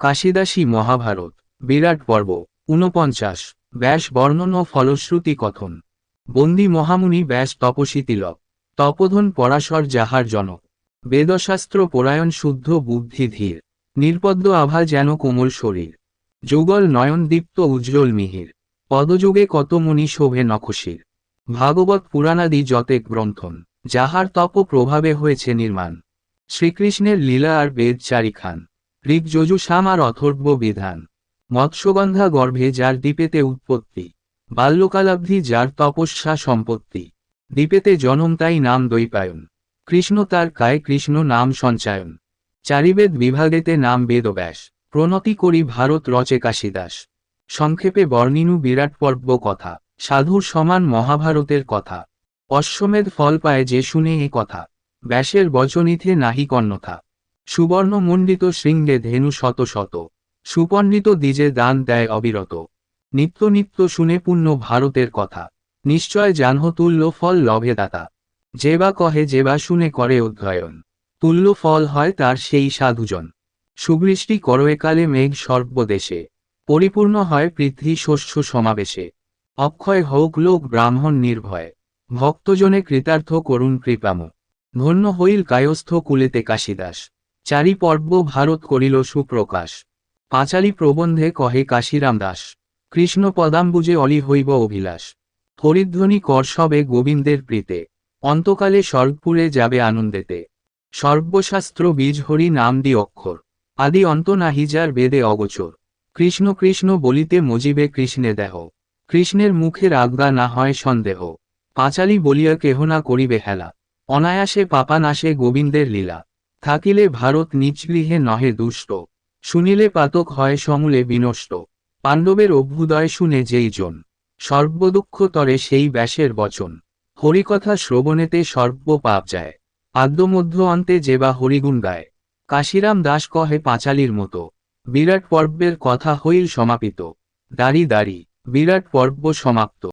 কাশিদাসী মহাভারত, বিরাট পর্ব, ঊনপঞ্চাশ, ব্যাস বর্ণন ও ফলশ্রুতি কথন। বন্দি মহামুনি ব্যাস তপসী তিলক, তপোধন পরাশর যাহার জনক। বেদশাস্ত্র পরায়ণ শুদ্ধ বুদ্ধি ধীর, নির্পদ্য আভা যেন কোমল শরীর। যুগল নয়ন দীপ্ত উজ্জ্বল মিহির, পদযুগে কত মুনি শোভে নখশির। ভাগবত পুরাণাদি যতেক গ্রন্থন, যাহার তপ প্রভাবে হয়েছে নির্মাণ। শ্রীকৃষ্ণের লীলা আর বেদ চারিখান। ঋক যজু আর অথর্ব বিধান। মৎস্যগন্ধা গর্ভে যার দ্বীপেতে উৎপত্তি, বাল্যকালাব্ধি যার তপস্যা সম্পত্তি। দ্বীপেতে জনম তাই নাম দৈপায়ন কৃষ্ণ তার কায় কৃষ্ণ নাম সঞ্চায়ন। চারিবেদ বিভাগেতে নাম বেদব্যাস। প্রণতি করি ভারত রচে কাশিদাস। সংক্ষেপে বর্ণিনু বিরাট পর্ব কথা। সাধুর সমান মহাভারতের কথা। অশ্বমেধ ফল পায় যে শুনে এ কথা। ব্যাসের বচনিথে নাহি কর্ণথা সুবর্ণ মণ্ডিত শৃঙ্গে ধেনু শত শত। সুপণ্ডিত দ্বিজে দান দেয় অবিরত। নিত্য নিত্য শুনে পুণ্য ভারতের কথা। নিশ্চয় জানহ তুল্য ফল লভে দাতা। যে বা কহে, যে বা শুনে করে অধ্যয়ন। তুল্য ফল হয় তার সেই সাধুজন। সুবৃষ্টি করো একালে মেঘ সর্বদেশে। পরিপূর্ণ হয় পৃথ্বী শস্য সমাবেশে। অক্ষয় হোক লোক ব্রাহ্মণ নির্ভয়। ভক্তজনে কৃতার্থ করুণ কৃপাম। ধন্য হইল কায়স্থ কুলেতে কাশিদাস। চারি পর্ব ভারত করিল সুপ্রকাশ। পাঁচালী প্রবন্ধে কহে কাশিরাম দাস কৃষ্ণ পদাম্বুজে অলি হইব অভিলাষ। হরিধ্বনি করসবে গোবিন্দের প্রীতে। অন্তকালে স্বর্গপুরে যাবে আনন্দেতে। সর্বশাস্ত্র বীজ হরি নাম দি অক্ষর। আদি অন্ত নাহি যার বেদে অগোচর। কৃষ্ণ কৃষ্ণ বলিতে মজিবে কৃষ্ণে দেহ। কৃষ্ণের মুখের আজ্ঞা না হয় সন্দেহ। পাঁচালী বলিয়া কেহ না করিবে হেলা। অনায়াসে পাপা নাশে গোবিন্দের লীলা। থাকিলে ভারত নিচগৃহে নহে দুষ্ট, শুনিলে পাতক হয় সমূলে বিনষ্ট। পাণ্ডবের অভ্যুদয় শুনে যেই জন, সর্বদুঃখ তরে সেই ব্যাসের বচন। হরিকথা শ্রবণেতে সর্ব পাপ যায়, আদ্যমধ্য অন্তে যে বা হরিগুণ গায়। কাশিরাম দাস কহে পাঁচালির মতো, বিরাট পর্বের কথা হইল সমাপিত। দাড়ি দাড়ি, বিরাট পর্ব সমাপ্ত।